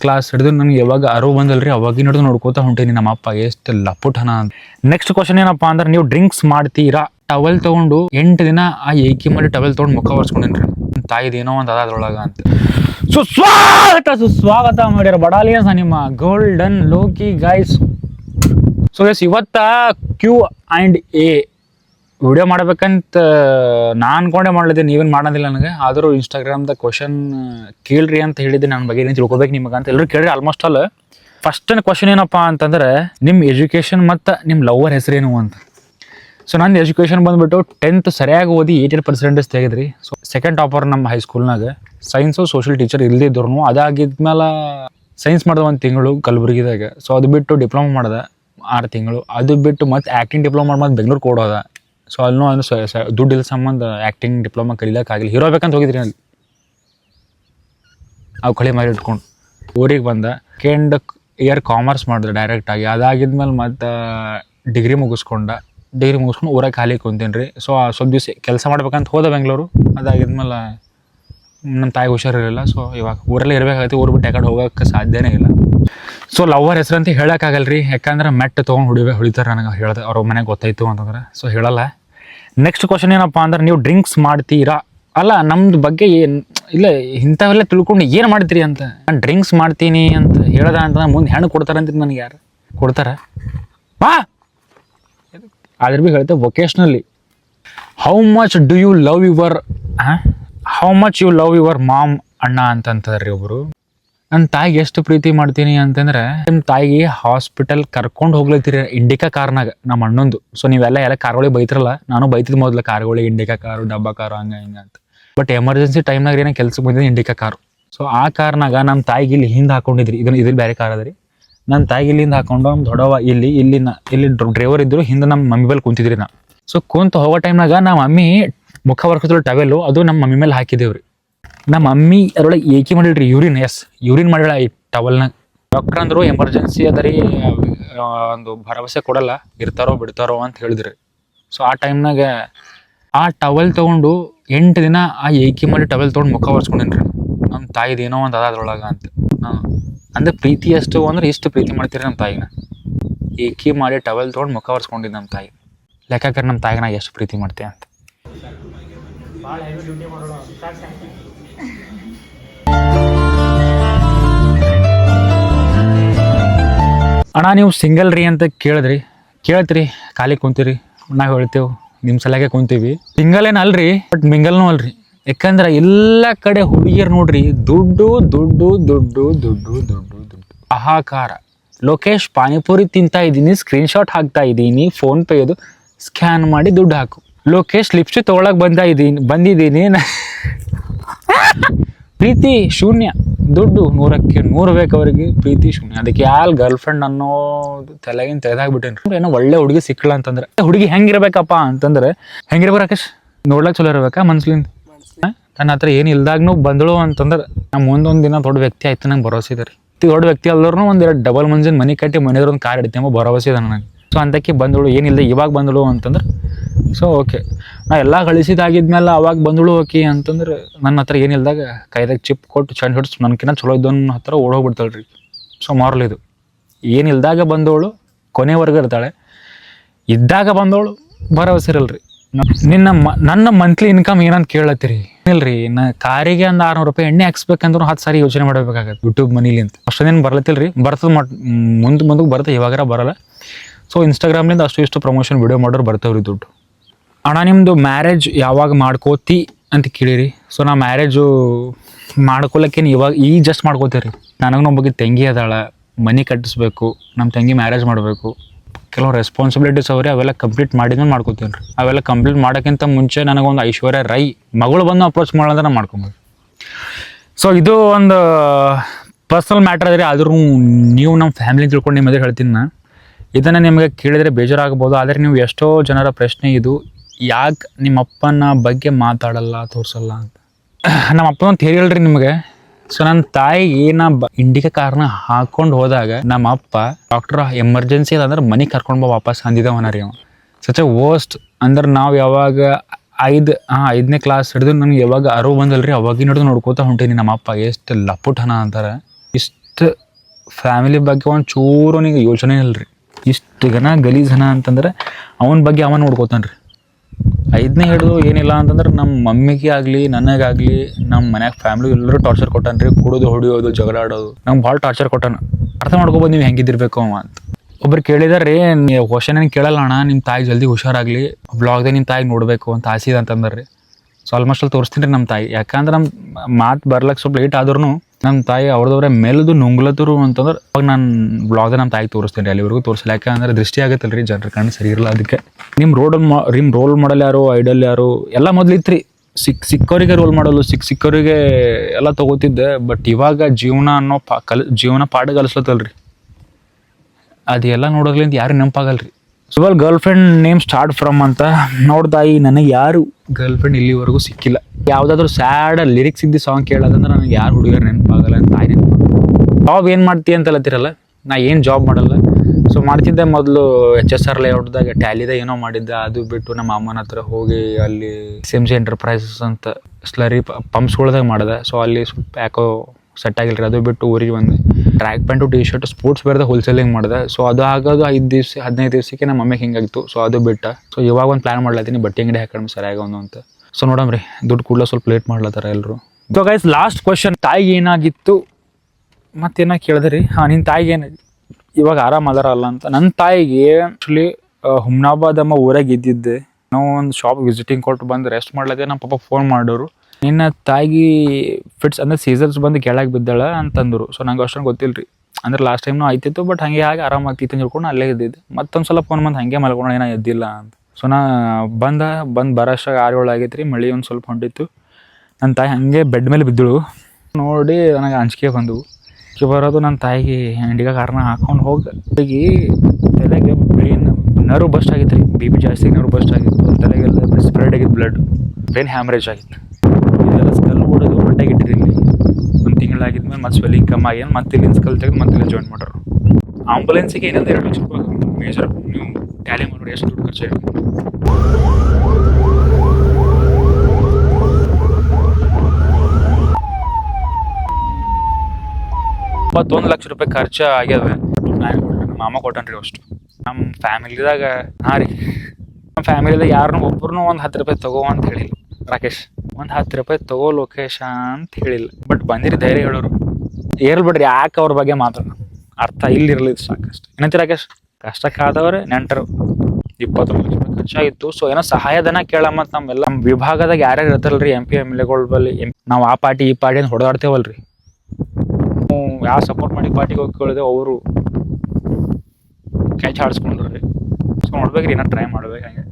Class ಹಿಡಿದು ನನಗೆ ಯಾವಾಗ ಅರಿವು ಬಂದಲ್ರಿ ಅವಾಗಿನ ಹಿಡಿದು ನೋಡ್ಕೋತಾ ಹೊಂಟೀನಿ ನಮ್ಮ ಅಪ್ಪ. ಎಷ್ಟು ಲಪುಟನ. ಅಂತ ನೆಕ್ಸ್ಟ್ ಕ್ವಶನ್ ಏನಪ್ಪ ಅಂದ್ರೆ, ನೀವು ಡ್ರಿಂಕ್ಸ್ ಮಾಡ್ತೀರಾ? ಟವಲ್ ತಗೊಂಡು ಎಂಟು ದಿನ ಆ ಏಕಿ ಮಾಡಿ ಟವೆಲ್ ತಗೊಂಡು ಮುಖ ಒರೆಸ್ಕೊಂಡೇನ್ರಿ? ತಾಯಿದ ಏನೋ ಒಂದು ಅದ ಅದ್ರೊಳಗೆ ಅಂತ. ಸುಸ್ವಾಗತ ಸುಸ್ವಾಗತ ಮಾಡ್ಯಾರ ಬಡಾಲಿಯನ್ಸ್ ನಿಮ್ಮ golden Loki guys so S ಇವತ್ತ ಕ್ಯೂ ಆ್ಯಂಡ್ ಎ ವಿಡಿಯೋ ಮಾಡ್ಬೇಕಂತ ನಾ ಅನ್ಕೊಂಡೆ ಮಾಡ್ಲಿದ್ದೆ ನೀವೇನು ಮಾಡೋದಿಲ್ಲ ನನಗೆ. ಆದರೂ ಇನ್ಸ್ಟಾಗ್ರಾಮ್ದ ಕ್ವಶನ್ ಕೇಳ್ರಿ ಅಂತ ಹೇಳಿದ್ದೆ ನನ್ನ ಬಗ್ಗೆ ಏನು ತಿಳ್ಕೊಬೇಕು ನಿಮಗೆ ಅಂತ ಎಲ್ಲರೂ ಕೇಳ್ರಿ ಆಲ್ಮೋಸ್ಟ್ ಆಲ್ ಫಸ್ಟ್ ಕ್ವಶನ್ ಏನಪ್ಪ ಅಂತಂದ್ರೆ ನಿಮ್ಮ ಎಜುಕೇಷನ್ ಮತ್ತು ನಿಮ್ಮ ಲವರ್ ಹೆಸರೇನು ಅಂತ. ಸೊ ನಂದು ಎಜುಕೇಷನ್ ಬಂದ್ಬಿಟ್ಟು ಟೆಂತ್ ಸರಿಯಾಗಿ ಓದಿ ಏಯ್ಟಿ ಪರ್ಸೆಂಟೇಜ್ ತೆಗೆದ್ರಿ. ಸೊ ಸೆಕೆಂಡ್ ಟಾಪರ್ ನಮ್ಮ ಹೈಸ್ಕೂಲ್ನಾಗ ಸೈನ್ಸು ಸೋಷಿಯಲ್ ಟೀಚರ್ ಇಲ್ದಿದ್ರು ಅದಾಗಿದ್ಮೇಲೆ ಸೈನ್ಸ್ ಮಾಡಿದ ಒಂದು ತಿಂಗಳು ಕಲಬುರಗಿದಾಗ. ಸೊ ಅದು ಬಿಟ್ಟು ಡಿಪ್ಲೊಮಾ ಮಾಡಿದೆ ಆರು ತಿಂಗಳು. ಅದು ಬಿಟ್ಟು ಮತ್ತೆ ಆ್ಯಕ್ಟಿಂಗ್ ಡಿಪ್ಲೊಮಾ ಮಾಡಿ ಮತ್ತೆ ಬೆಂಗ್ಳೂರು ಕೊಡೋದ ಸೊ ಅಲ್ಲೂ ಅಂದ್ರೆ ದುಡ್ಡು ಇಲ್ಲ ಸಂಬಂಧ ಆ್ಯಕ್ಟಿಂಗ್ ಡಿಪ್ಲೊಮಾ ಕಲಿಯೋಕ್ಕಾಗಿಲ್ಲ ಹೀರೋ ಬೇಕಂತ ಹೋಗಿದ್ರಿ ಅಲ್ಲಿ. ಅವು ಕಳಿ ಮಾರಿ ಇಟ್ಕೊಂಡು ಊರಿಗೆ ಬಂದ. ಸೆಕೆಂಡ್ ಇಯರ್ ಕಾಮರ್ಸ್ ಮಾಡಿದೆ ಡೈರೆಕ್ಟಾಗಿ ಅದಾಗಿದ್ಮೇಲೆ ಮತ್ತೆ ಡಿಗ್ರಿ ಮುಗಿಸ್ಕೊಂಡ. ಡಿಗ್ರಿ ಮುಗಿಸ್ಕೊಂಡು ಊರಾಗ ಖಾಲಿ ಕುಂತೀನಿ ರೀ ಸೊ ಸ್ವಲ್ಪ ದಿವಸ ಕೆಲಸ ಮಾಡ್ಬೇಕಂತ ಹೋದ ಬೆಂಗಳೂರು. ಅದಾಗಿದ್ಮೇಲೆ ನಮ್ಮ ತಾಯಿ ಹುಷಾರಿರಲಿಲ್ಲ. ಸೊ ಇವಾಗ ಊರಲ್ಲಿ ಇರಬೇಕಾಗತ್ತೆ. ಊರು ಬಿಟ್ಟು ಯಾಕಡೆ ಹೋಗೋಕ್ಕೆ ಸಾಧ್ಯನೇ ಇಲ್ಲ. ಸೊ ಲವರ್ ಹೆಸರು ಅಂತ ಹೇಳೋಕ್ಕಾಗಲ್ಲ ರೀ ಯಾಕಂದ್ರೆ ಮೆಟ್ ತೊಗೊಂಡು ಹೊಡಿವೆ ಹೊಡಿತಾರೆ ನನಗೆ ಹೇಳ್ದೆ ಅವ್ರ ಮನೆಗೆ ಗೊತ್ತಾಯಿತು ಅಂತಂದ್ರೆ. ಸೊ ಹೇಳಲ್ಲ. ನೆಕ್ಸ್ಟ್ ಕ್ವಶನ್ ಏನಪ್ಪ ಅಂದ್ರೆ ನೀವು ಡ್ರಿಂಕ್ಸ್ ಮಾಡ್ತೀರಾ? ಅಲ್ಲ, ನಮ್ದು ಬಗ್ಗೆ ಏನು, ಇಲ್ಲ, ಇಂಥವೆಲ್ಲ ತಿಳ್ಕೊಂಡು ಏನು ಮಾಡ್ತೀರಿ ಅಂತ. ನಾನು ಡ್ರಿಂಕ್ಸ್ ಮಾಡ್ತೀನಿ ಅಂತ ಹೇಳ್ದ ಅಂತ ಮುಂದೆ ಹೆಣ್ಣು ಕೊಡ್ತಾರಂತ ನನಗೆ ಯಾರು? ಕೊಡ್ತಾರ? ಅದ್ರ ಬಿ ಹೇಳ್ತೇವೆ ವೊಕೇಶ್ನಲ್ಲಿ how much do you love your how? Much you love your mom ಅಣ್ಣ ಅಂತಂತಾರೆ ಒಬ್ಬರು ನನ್ನ ತಾಯಿಗೆ ಎಷ್ಟು ಪ್ರೀತಿ ಮಾಡ್ತೀನಿ ಅಂತಂದ್ರೆ ನಿಮ್ಮ ತಾಯಿಗೆ ಹಾಸ್ಪಿಟಲ್ ಕರ್ಕೊಂಡು ಹೋಗ್ಲತ್ತೀರಿ ಇಂಡಿಕಾ ಕಾರ್ನಾಗ ನಮ್ಮ ಅಣ್ಣಂದು. ಸೊ ನೀವೆಲ್ಲ ಎಲ್ಲ ಕಾರ್ಗಳಿಗೆ ಬೈತಿರಲ್ಲ, ನಾನು ಬೈತಿದ್ ಮೊದಲು ಕಾರ್ಗಳಿಗೆ ಇಂಡಿಕಾ ಕಾರು ಡಬ್ಬಾ ಕಾರು ಹಂಗ ಹಿಂಗ ಅಂತ. ಬಟ್ ಎಮರ್ಜೆನ್ಸಿ ಟೈಮ್ನಾಗ ಏನೋ ಕೆಲ್ಸಕ್ಕೆ ಬಂದಿದ್ದು ಇಂಡಿಕಾ ಕಾರು ಸೊ ಆ ಕಾರ್ನಾಗ ನಮ್ಮ ತಾಯಿಗೆ ಇಲ್ಲಿ ಹಿಂದೆ ಹಾಕೊಂಡಿದ್ರಿ. ಇದನ್ನ ಇದ್ರಲ್ಲಿ ಬೇರೆ ಕಾರ್ ಅದ ರೀ ನನ್ನ ತಾಯಿಗೆ ಇಲ್ಲಿಂದ ಹಾಕೊಂಡು ನಮ್ಮ ದೊಡ್ಡವ ಇಲ್ಲಿ ಇಲ್ಲಿ ಇಲ್ಲಿ ಡ್ರೈವರ್ ಇದ್ರು, ಹಿಂದೆ ನಮ್ಮ ಮಮ್ಮಿ ಮೇಲೆ ಕುಂತಿದ್ರಿ ನಾ. ಸೊ ಕುಂತ ಹೋಗೋ ಟೈಮ್ನಾಗ ನಮ್ಮ ಮಮ್ಮಿ ಮುಖ ವರ್ಕಿದ್ರು ಟವೆಲ್ಲು ಅದು ನಮ್ಮ ಮಮ್ಮಿ ಮೇಲೆ ಹಾಕಿದೇವ್ರಿ. ನಮ್ಮ ಮಮ್ಮಿ ಅದರೊಳಗೆ ಏಕೆ ಮಾಡಿಲ್ರಿ ಯೂರಿನ್ ಎಸ್ ಯೂರಿನ್ ಮಾಡಿಲ್ಲ ಈ ಟವಲ್ನಾಗ ಡಾಕ್ಟರ್ ಅಂದರು ಎಮರ್ಜೆನ್ಸಿ ಅದ ರೀ ಒಂದು ಭರವಸೆ ಕೊಡಲ್ಲ. ಇರ್ತಾರೋ ಬಿಡ್ತಾರೋ ಅಂತ ಹೇಳಿದ್ರಿ. ಸೊ ಆ ಟೈಮ್ನಾಗ ಆ ಟವಲ್ ತೊಗೊಂಡು ಎಂಟು ದಿನ ಆ ಏಕಿ ಮಾಡಿ ಟವಲ್ ತೊಗೊಂಡು ಮುಖ ಒರೆಸ್ಕೊಂಡೇನ್ರಿ ನಮ್ಮ ತಾಯಿದು ಏನೋ ಒಂದು ಅದ ಅದ್ರೊಳಗೆ ಅಂತ. ಹಾಂ. ಅಂದ್ರೆ ಪ್ರೀತಿ ಎಷ್ಟು ಅಂದ್ರೆ ಇಷ್ಟು ಪ್ರೀತಿ ಮಾಡ್ತೀರಿ ನಮ್ಮ ತಾಯಿನ. ಏಕಿ ಮಾಡಿ ಟವಲ್ ತೊಗೊಂಡು ಮುಖ ಒರೆಸ್ಕೊಂಡಿದ್ದು ನಮ್ಮ ತಾಯಿ. ಲೆಕ್ಕಾಕರ್ ನಮ್ಮ ತಾಯಿನ ಎಷ್ಟು ಪ್ರೀತಿ ಮಾಡ್ತೆ ಅಂತ. ಅಣ್ಣ, ನೀವು ಸಿಂಗಲ್ ರೀ ಅಂತ ಕೇಳಿದ್ರಿ. ಕೇಳ್ತೀರಿ, ಖಾಲಿ ಕುಂತೀರಿ. ನಾವು ಹೇಳ್ತೇವೆ ನಿಮ್ಮ ಸಲಗೆ ಕುಂತೀವಿ. ಸಿಂಗಲ್ ಏನು ಅಲ್ರಿ ಬಟ್ ಮಿಂಗಲ್ನೂ ಅಲ್ರಿ. ಯಾಕಂದ್ರೆ ಎಲ್ಲ ಕಡೆ ಹುಡುಗಿಯರು ನೋಡ್ರಿ, ದುಡ್ಡು ದುಡ್ಡು ದುಡ್ಡು ದುಡ್ಡು ದುಡ್ಡು ದುಡ್ಡು. ಆಹಾಕಾರ ಲೋಕೇಶ್, ಪಾನಿಪುರಿ ತಿಂತಾ ಇದ್ದೀನಿ ಸ್ಕ್ರೀನ್ ಶಾಟ್ ಹಾಕ್ತಾ ಇದ್ದೀನಿ ಫೋನ್ ಪೇ ಅದು ಸ್ಕ್ಯಾನ್ ಮಾಡಿ ದುಡ್ಡು ಹಾಕು. ಲೋಕೇಶ್ ಲಿಪ್ಸ್ಟಿಕ್ ತೊಗೊಳಕ್ ಬಂದ ಇದ್ದೀನಿ, ಬಂದಿದ್ದೀನಿ. ಪ್ರೀತಿ ಶೂನ್ಯ. ದುಡ್ಡು ನೂರಕ್ಕೆ ನೂರು ಬೇಕು ಅವರಿಗೆ ಪ್ರೀತಿ ಶೂನ್ಯ. ಅದಕ್ಕೆ ಯಾಲ್ ಗರ್ಲ್ ಫ್ರೆಂಡ್ ಅನ್ನೋ ತಲೆಗಿನ ತೆಗೆದಾಗ್ಬಿಟ್ಟೇನ್ರಿ. ಏನೋ ಒಳ್ಳೆ ಹುಡುಗಿ ಸಿಕ್ಕಲ್ಲ ಅಂತಂದ್ರೆ ಹುಡುಗಿ ಹೆಂಗಿರ್ಬೇಕಪ್ಪ? ಅಂತಂದ್ರೆ ಹೆಂಗಿರ್ಬೇಕು ರಾಕೇಶ್? ನೋಡ್ಲಕ್ ಚಲೋ ಇರ್ಬೇಕಾ ಮನ್ಸ್ಲಿಂದ? ನನ್ನ ಹತ್ರ ಏನು ಇಲ್ದಾಗ್ನು ಬಂದಳು ಅಂತಂದ್ರೆ ನಮ್ಮ ಮುಂದೊಂದು ದಿನ ದೊಡ್ಡ ವ್ಯಕ್ತಿ ಆಯ್ತು ನಂಗೆ ಭರವಸೆ ಇದೆ ರೀ. ದೊಡ್ಡ ವ್ಯಕ್ತಿ ಅಲ್ಲರೂ ಒಂದು ಎರಡು ಡಬಲ್ ಮಂಜಿನ ಮನೆ ಕಟ್ಟಿ ಮನೆಯವ್ರ ಒಂದು ಕಾರ್ ಹಿಡಿತೇಮೋ ಭರವಸೆ ಇದೆ ನನಗೆ. ಸೊ ಅಂತಕ್ಕೆ ಬಂದಳು ಏನಿಲ್ಲ ಇವಾಗ ಬಂದಳು ಅಂತಂದ್ರೆ ಸೊ ಓಕೆ ನಾ ಎಲ್ಲ ಗಳಿಸಿದಾಗಿದ್ಮೇಲೆ ಅವಾಗ ಬಂದಳು ಓಕೆ ಅಂತಂದ್ರೆ ನನ್ನ ಹತ್ರ ಏನಿಲ್ದಾಗ ಕೈದಾಗ ಚಿಪ್ ಕೊಟ್ಟು ಚಂಡ್ ಹಿಡ್ಸ್ ನನ್ಕಿನ್ನ ಚಲೋ ಇದ್ದವನ ಹತ್ರ ಓಡೋಗ್ಬಿಡ್ತಾಳೆ ರೀ ಸೊ ಮಾರಲ್ ಇದು ಏನಿಲ್ದಾಗ ಬಂದವಳು ಕೊನೆವರೆಗೂ ಇರ್ತಾಳೆ. ಇದ್ದಾಗ ಬಂದವಳು ಭರವಸೆ ಇರಲ್ರಿ. ನಿನ್ನ ಮ, ನನ್ನ ಮಂತ್ಲಿ ಇನ್ಕಮ್ ಏನಂತ ಕೇಳತ್ತೀರಿ? ಇಲ್ರಿ, ನಾ ಕಾರಿಗೆ ಒಂದು ಆರ್ನೂರು ರೂಪಾಯಿ ಎಣ್ಣೆ ಹಾಕ್ಸ್ಬೇಕಂದ್ರೂ ಹತ್ತು ಸಾರಿ ಯೋಚನೆ ಮಾಡಬೇಕಾಗತ್ತೆ. ಯೂಟ್ಯೂಬ್ ಮನಿಲಿಂತ. ಅಷ್ಟೊಂದೇನು ರೀ ಬರ್ತದ ಮಟ್, ಮುಂದೆ ಮುಂದಕ್ಕೆ ಬರ್ತದೆ ಇವಾಗಾರ ಬರಲ್ಲ. ಸೊ ಇನ್ಸ್ಟಾಗ್ರಾಮ್ಲಿಂದ ಅಷ್ಟು ಇಷ್ಟು ಪ್ರಮೋಷನ್ ವಿಡಿಯೋ ಮಾಡೋರು ಬರ್ತಾವ್ರಿ ದುಡ್ಡು. ಅಣ್ಣ ನಿಮ್ಮದು ಮ್ಯಾರೇಜ್ ಯಾವಾಗ ಮಾಡ್ಕೋತಿ ಅಂತ ಕೇಳಿರಿ. ಸೊ ನಾ ಮ್ಯಾರೇಜು ಮಾಡ್ಕೊಳಕ್ಕೇನು ಇವಾಗ ಈ ಜಸ್ಟ್ ಮಾಡ್ಕೋತೀರಿ ನನಗೂ ಬಗ್ಗೆ ತಂಗಿ ಅದಾಳ, ಮನೆ ಕಟ್ಟಿಸ್ಬೇಕು ನಮ್ಮ ತಂಗಿ ಮ್ಯಾರೇಜ್ ಮಾಡಬೇಕು. ಕೆಲವು ರೆಸ್ಪಾನ್ಸಿಬಿಲಿಟೀಸ್ ಅವ್ರಿ, ಅವೆಲ್ಲ ಕಂಪ್ಲೀಟ್ ಮಾಡಿದ್ಮೇಲೆ ಮಾಡ್ಕೋತೀನಿ ರೀ ಅವೆಲ್ಲ ಕಂಪ್ಲೀಟ್ ಮಾಡೋಕ್ಕಿಂತ ಮುಂಚೆ ನನಗೊಂದು ಐಶ್ವರ್ಯ ರೈ, ಮಗಳು ಬಂದು ಅಪ್ರೋಚ್ ಮಾಡೋದ್ರೆ ನಾನು ಮಾಡ್ಕೊಬೋದು ಸೊ ಇದು ಒಂದು ಪರ್ಸನಲ್ ಮ್ಯಾಟ್ರ್ ಆದರೆ ಆದರೂ ನೀವು ನಮ್ಮ ಫ್ಯಾಮಿಲಿ ತಿಳ್ಕೊಂಡು ನಿಮ್ಮ ಎದುರು ಹೇಳ್ತೀನಿ ನಾನು ಇದನ್ನು ನಿಮಗೆ ಕೇಳಿದರೆ ಬೇಜಾರಾಗ್ಬೋದು, ಆದರೆ ನೀವು ಎಷ್ಟೋ ಜನರ ಪ್ರಶ್ನೆ ಇದು ಯಾಕೆ ನಿಮ್ಮ ಅಪ್ಪನ ಬಗ್ಗೆ ಮಾತಾಡಲ್ಲ, ತೋರಿಸಲ್ಲ ಅಂತ. ನಮ್ಮ ಒಂದು ಥೇರಿ ಹೇಳ್ರಿ ನಿಮಗೆ. ಸೊ ನನ್ನ ತಾಯಿ ಏನ ಇಂಡಿಕಾ ಕಾರ್ನ ಹಾಕೊಂಡು ಹೋದಾಗ ನಮ್ಮ ಅಪ್ಪ ಡಾಕ್ಟರ್ ಎಮರ್ಜೆನ್ಸಿ ಅದಂದ್ರೆ ಮನೆಗೆ ಕರ್ಕೊಂಡು ಬಾ ವಾಪಸ್ ಅಂದಿದ್ದವನ ರೀ ಅವ ಸಚ್ ವೋಸ್ಟ್ ಅಂದ್ರೆ ನಾವು ಯಾವಾಗ ಐದು, ಹಾಂ, ಐದನೇ ಕ್ಲಾಸ್ ಹಿಡಿದು ನನಗೆ ಯಾವಾಗ ಅರು ಬಂದಲ್ರಿ ಅವಾಗಿನ ಹಿಡಿದು ನೋಡ್ಕೋತಾ ಹೊಂಟೀನಿ ನಮ್ಮ ಅಪ್ಪ ಎಷ್ಟು ಲಪುಟನ ಅಂತಾರೆ. ಇಷ್ಟು ಫ್ಯಾಮಿಲಿ ಬಗ್ಗೆ ಒಂದು ಚೂರು ಅವನಿಗೆ ಯೋಚನೆ ಇಲ್ಲರಿ ಇಷ್ಟು ಗನ ಗಲೀಜ್ ಹನ ಅಂತಂದ್ರೆ ಅವನ ಬಗ್ಗೆ ಅವನು ನೋಡ್ಕೋತಾನೆ ರೀ ಐದನೇ ಹಿಡಿದು ಏನಿಲ್ಲ ಅಂತಂದ್ರೆ ನಮ್ಮ ಮಮ್ಮಿಗೆ ಆಗಲಿ ನನಗಾಗಲಿ ನಮ್ಮ ಮನ್ಯಾಗ ಫ್ಯಾಮಿಲಿ ಎಲ್ಲರೂ ಟಾರ್ಚರ್ ಕೊಟ್ಟಾನ ರೀ ಕುಡಿದು, ಹೊಡಿಯೋದು ಜಗಳ ಆಡೋದು ನಂಗೆ ಭಾಳ ಟಾರ್ಚರ್ ಕೊಟ್ಟಾನ. ಅರ್ಥ ಮಾಡ್ಕೊಬೋದು ನೀವು ಹೆಂಗಿದ್ದಿರ್ಬೇಕು ಅವ ಅಂತ. ಒಬ್ರು ಕೇಳಿದಾರೆ ಕ್ವಶನ್ ಏನು ಕೇಳಲ್ಲ ಅಣ್ಣ ನಿಮ್ಮ ತಾಯಿ ಜಲ್ದಿ ಹುಷಾರಾಗಲಿ ಬ್ಲಾಗ್ದಾಗ ನಿಮ್ಮ ತಾಯಿಗೆ ನೋಡಬೇಕು ಅಂತ ಆಸೆ ಇದೆ ಅಂತಂದ್ರೆ ಸೊ ಆಲ್ಮೋಸ್ಟ್ ಅಲ್ಲಿ ತೋರಿಸ್ತೀನಿ ರೀ ನಮ್ಮ ತಾಯಿ. ಯಾಕಂದ್ರೆ ನಮ್ಮ ಮಾತು ಬರ್ಲಕ್ಕೆ ಸ್ವಲ್ಪ ಲೇಟ್ ಆದ್ರೂ ನಮ್ಮ ತಾಯಿ ಅವ್ರದವ್ರೆ ಮೆಲ್ದು ನುಂಗ್ಲತ್ತರು ಅಂತಂದ್ರೆ ಅವಾಗ ನಾನು ಬ್ಲಾಗ್ ನಮ್ಮ ತಾಯಿ ತೋರಿಸ್ತೀನಿ ಅಲ್ಲಿವರೆಗೂ ತೋರಿಸಲ್ಲ. ಯಾಕಂದ್ರೆ ದೃಷ್ಟಿ ಆಗತ್ತಲ್ಲ ಜನರ ಕಣ್ಣು ಸರಿ ಇರಲ್ಲ ಅದಕ್ಕೆ. ನಿಮ್ಮ ರೋಡ್ ನಿಮ್ಮ ರೋಲ್ ಮಾಡಲ್ ಯಾರು ಐಡಲ್ ಯಾರು, ಎಲ್ಲ ಮೊದ್ಲಿತ್ತು ರೀ ಸಿಕ್ ಸಿಕ್ಕವರಿಗೆ ರೋಲ್ ಮಾಡಲು ಸಿಕ್ ಸಿಕ್ಕವರಿಗೆ ಎಲ್ಲ ತಗೋತಿದ್ದೆ ಬಟ್ ಇವಾಗ ಜೀವನ ಅನ್ನೋ ಪಾ ಕಲ್ ಜೀವನ ಪಾಠ ಕಲಿಸ್ಲತ್ತಲ್ರಿ. ಅದೆಲ್ಲ ನೋಡೋದ್ರಿಂದ ಯಾರು ನೆನಪಾಗಲ್ರಿ. ಸುವಲ್ girlfriend name start from ಅಂತ ನೋಡ್ದಾಯಿ ನನಗೆ ಯಾರು ಗರ್ಲ್ ಫ್ರೆಂಡ್ ಇಲ್ಲಿವರೆಗೂ ಸಿಕ್ಕಿಲ್ಲ. ಯಾವುದಾದ್ರೂ ಸ್ಯಾಡ್ ಲಿರಿಕ್ಸ್ ಇದ್ದು ಸಾಂಗ್ ಕೇಳೋದಂದ್ರೆ ನನಗೆ ಯಾರು ಹುಡುಗರು ನೆನಪಾಗಲ್ಲ ಅಂತ ತಾಯಿ ನೆನಪಾಗಲ್ಲ. ಜಾಬ್ ಏನು ಮಾಡ್ತೀಯ ಅಂತಲತ್ತಿರಲ್ಲ ನಾ ಏನು ಜಾಬ್ ಮಾಡಲ್ಲ. ಸೊ ಮಾಡ್ತಿದ್ದೆ ಮೊದಲು ಎಚ್ ಎಸ್ ಆರ್ ಲೇಔಟ್ದಾಗ ಟ್ಯಾಲಿದ ಏನೋ ಮಾಡಿದ್ದೆ, ಅದು ಬಿಟ್ಟು ನಮ್ಮ ಅಮ್ಮನ ಹತ್ರ ಹೋಗಿ ಅಲ್ಲಿ ಜಿ ಎಂಟರ್ಪ್ರೈಸಸ್ ಅಂತ ಸ್ಲರಿ ಪಂಪ್ಸ್ಗಳ್ದಾಗ ಮಾಡಿದೆ. ಸೊ ಅಲ್ಲಿ ಸ್ವಲ್ಪ ಯಾಕೋ ಸೆಟ್ ಆಗಿಲ್ಲ ಅದು ಬಿಟ್ಟು ಊರಿಗೆ ಬಂದೆ. Track pant T shirt sports ಬೇರೆ ಹೋಲ್ಸೇಲಿಂಗ್ ಮಾಡಿದೆ. ಸೊ ಅದು ಆಗೋದು ಐದು ದಿವಸ, ಹದಿನೈದು ದಿವಸಕ್ಕೆ ನಮ್ಮ ಮಮ್ಮಿಗೆ ಹಿಂಗಾಗಿತ್ತು ಸೊ ಅದು ಬಿಟ್ಟ. ಸೊ ಇವಾಗ ಒಂದು ಪ್ಲಾನ್ ಮಾಡ್ಲತ್ತೀನಿ. ಬಟ್ಟೆ ಅಂಗಡಿ ಹಾಕೊಂಡು ಸರಿಯಾಗಿ ಒಂದು ಅಂತ. ಸೊ ನೋಡಮ್ರಿ ದುಡ್ಡು ಕೂಡಲೇ ಸ್ವಲ್ಪ ಲೇಟ್ ಮಾಡ್ಲತ್ತಾರ ಎಲ್ಲರೂ ಸೊ ಗೈಸ್ ಲಾಸ್ಟ್ ಕ್ವಶನ್ ತಾಯಿಗೆ ಏನಾಗಿತ್ತು? ಮತ್ತೇನ ಕೇಳಿದ್ರಿ ರೀ? ಹಾಂ ನಿನ್ನ ತಾಯಿಗೆ ಏನು ಇವಾಗ ಆರಾಮ ಅದರ ಅಲ್ಲ ಅಂತ. ನನ್ನ ತಾಯಿಗೆ ಆ್ಯಕ್ಚುಲಿ ಹುಮ್ನಾಬಾದ್ ಅಮ್ಮ ಊರಾಗ ಇದ್ದಿದ್ದೆ. ನಾವು ಒಂದು ಶಾಪ್ ವಿಸಿಟಿಂಗ್ ಕೊಟ್ಟು ಬಂದು ರೆಸ್ಟ್ ಮಾಡ್ಲತ್ತೆ ನಮ್ಮ ಪಾಪ ಫೋನ್ ಮಾಡೋರು ನಿನ್ನ ತಾಯಿಗೆ ಫಿಟ್ಸ್ ಅಂದ್ರೆ ಸೀಸನ್ಸ್ ಬಂದು ಕೆಳಗೆ ಬಿದ್ದಾಳ ಅಂತಂದರು. ಸೊ ನಂಗೆ ಅಷ್ಟೊಂದು ಗೊತ್ತಿಲ್ಲ ರೀ ಅಂದ್ರೆ ಲಾಸ್ಟ್ ಟೈಮ್ನು ಆಯ್ತಿತ್ತು ಬಟ್ ಹಾಗೆ ಹಾಗೆ ಆರಾಮಾಗ್ತಿತ್ತು ಅಂತ ಹೇಳ್ಕೊಂಡು ಅಲ್ಲೇ ಇದ್ದಿದ್ದು. ಮತ್ತೊಂದು ಸಲ ಫೋನ್ ಬಂದು ಹಾಗೆ ಮಲ್ಕೊಂಡು ಏನೋ ಎದ್ದಿಲ್ಲ ಅಂತ. ಸೊ ನಾ ಬಂದ, ಬಂದು ಬರೋಷ್ಟಾಗ ಆರು ಏಳು ಆಗೈತೆ ರೀ ಮಳೆ ಒಂದು ಸ್ವಲ್ಪ ಹೊಂಟಿತ್ತು. ನನ್ನ ತಾಯಿ ಹಾಗೆ ಬೆಡ್ ಮೇಲೆ ಬಿದ್ದಳು. ನೋಡಿ ನನಗೆ ಅಂಜಿಕೆ ಬಂದವು. ಬರೋದು ನನ್ನ ತಾಯಿಗೆ ಇಂಡಿಗಾ ಕಾರಣ ಹಾಕೊಂಡು ಹೋಗಿ. ಹೋಗಿ ತಲೆಗೆ ಬ್ರೈನ್ ನರ್ವ್ ಬಸ್ಟ್ ಆಗಿತ್ತು ರೀ ಬಿ ಪಿ ಜಾಸ್ತಿ ನರ್ವ್ ಬಸ್ಟ್ ಆಗಿತ್ತು. ತಲೆಗೆಲ್ಲ ಸ್ಪ್ರೆಡ್ ಆಗಿತ್ತು ಬ್ಲಡ್ ಬ್ರೈನ್ ಹ್ಯಾಮ್ರೇಜ್ ಆಗಿತ್ತು. ಹೊಟ್ಟೆಗೆ ಇಟ್ಟಿರಿ ಇಲ್ಲಿ ಒಂದು ತಿಂಗಳಾಗಿದ್ಮೇಲೆ ಮತ್ತೆ ಸ್ವೆಲ್ಲಿಂಗ್ ಕಮ್ಮಿ ಆಗಿ ಮತ್ತೆ ಇಲ್ಲಿಂದ ಸ್ಕಲ್ ತೆಗೆದು ಮತ್ತೆ ಇಲ್ಲಿ ಜಾಯಿನ್ ಮಾಡೋರು ಆಂಬುಲೆನ್ಸಿಗೆ ಏನಂದ್ರೆ ಎರಡು ಲಕ್ಷ ರೂಪಾಯಿ ಮೇಜರ್ ನೀವು ಟ್ಯಾಲಿ ಮಾಡಿ ಎಷ್ಟು ದುಡ್ಡು ಖರ್ಚು ಆಯ್ತು. ಇಪ್ಪತ್ತೊಂದು ಲಕ್ಷ ರೂಪಾಯಿ ಖರ್ಚು ಆಗ್ಯದ. ನಮ್ಮ ಮಾಮ ಕೊಟ್ಟನ್ರಿ ಅಷ್ಟು. ನಮ್ಮ ಫ್ಯಾಮಿಲಿದಾಗ ಹಾಂ ರೀ. ನಮ್ಮ ಫ್ಯಾಮಿಲಿದಾಗ ಯಾರನ್ನೂ ಒಬ್ಬರನ್ನೂ ಒಂದು ಹತ್ತು ರೂಪಾಯಿ ತಗೋ ಅಂತ ಹೇಳಿ ರಾಕೇಶ್. ಒಂದು ಹತ್ತು ರೂಪಾಯಿ ತಗೋ ಲೋಕೇಶ ಅಂತ ಹೇಳಿಲ್ಲ. ಬಟ್ ಬಂದಿರಿ ಧೈರ್ಯ ಹೇಳೋರು. ಏರ್ ಬಿಡ್ರಿ, ಯಾಕೆ ಅವ್ರ ಬಗ್ಗೆ ಮಾತ್ರ ಅರ್ಥ ಇಲ್ಲಿರಲಿ ಸಾಕಷ್ಟು. ಏನಂತೀರ ರಾಕೇಶ್? ಕಷ್ಟಕ್ಕಾದವ್ರೆ, ನೆಂಟರು. ಇಪ್ಪತ್ತು ಲಕ್ಷ ಖರ್ಚಾಗಿತ್ತು ಸೊ ಏನೋ ಸಹಾಯಧನ ಕೇಳಮ್ಮ ನಮ್ಮೆಲ್ಲ ನಮ್ಮ ವಿಭಾಗದಾಗ ಯಾರ್ಯಾರು ಇರ್ತಾರಲ್ರಿ ಎಂ ಪಿ ಎಂ ಎಲ್ ಎಗಳ ಬಳಿ ನಾವು ಆ ಪಾರ್ಟಿ, ಈ ಪಾರ್ಟಿ ಅಂತ ಹೊಡೆದಾಡ್ತೇವಲ್ರಿ. ಯಾವ ಸಪೋರ್ಟ್ ಮಾಡಿ ಪಾರ್ಟಿಗೆ ಹೋಗಿ ಕೇಳಿದೆ ಅವರು ಕೈ ಆಡಿಸ್ಕೊಂಡ್ರು ರೀ. ಸೊ ನೋಡ್ಬೇಕ್ರಿ, ಏನೋ ಟ್ರೈ ಮಾಡ್ಬೇಕು ಹಂಗೆ.